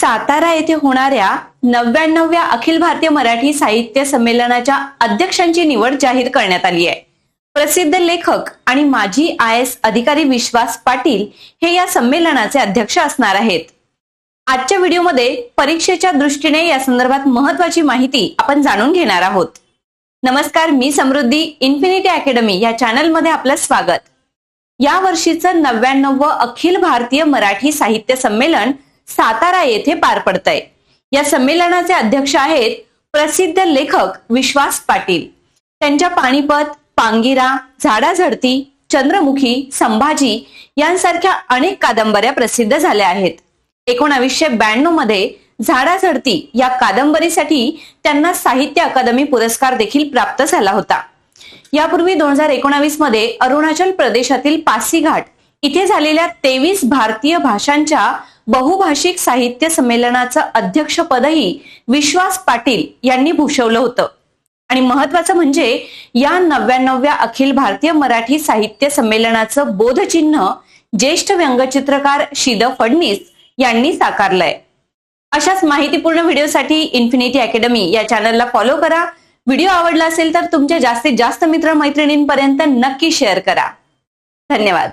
सातारा येथे होणाऱ्या नव्याण्णव्या अखिल भारतीय मराठी साहित्य संमेलनाच्या अध्यक्षांची निवड जाहीर करण्यात आली आहे. प्रसिद्ध लेखक आणि माजी आय एस अधिकारी विश्वास पाटील हे या संमेलनाचे अध्यक्ष असणार आहेत. आजच्या व्हिडिओमध्ये परीक्षेच्या दृष्टीने या संदर्भात महत्वाची माहिती आपण जाणून घेणार आहोत. नमस्कार मी समृद्धी इन्फिनिटी अकॅडमी या चॅनलमध्ये आपलं स्वागत. या वर्षीचं नव्याण्णव अखिल भारतीय मराठी साहित्य संमेलन सातारा येथे पार पडतंय. या संमेलनाचे अध्यक्ष आहेत प्रसिद्ध लेखक विश्वास पाटील. त्यांच्या पाणीपत पांगिरा झाडाझडती चंद्रमुखी संभाजी यांसारख्या अनेक कादंबऱ्या प्रसिद्ध झाल्या आहेत. एकोणावीसशे ब्याण्णवमध्ये झाडाझडती या कादंबरीसाठी त्यांना साहित्य अकादमी पुरस्कार देखील प्राप्त झाला होता. यापूर्वी दोन हजार एकोणावीसमध्ये अरुणाचल प्रदेशातील पासीघाट इथे झालेल्या तेवीस भारतीय भाषांच्या बहुभाषिक साहित्य संमेलनाचं अध्यक्षपदही विश्वास पाटील यांनी भूषवलं होतं. आणि महत्वाचं म्हणजे या नव्याण्णव्या अखिल भारतीय मराठी साहित्य संमेलनाचं बोधचिन्ह ज्येष्ठ व्यंगचित्रकार शिद फडणीस यांनी साकारलंय. अशाच माहितीपूर्ण व्हिडिओसाठी इन्फिनिटी अकॅडमी या चॅनलला फॉलो करा. व्हिडिओ आवडला असेल तर तुमच्या जास्तीत जास्त मित्र मैत्रिणींपर्यंत नक्की शेअर करा. धन्यवाद.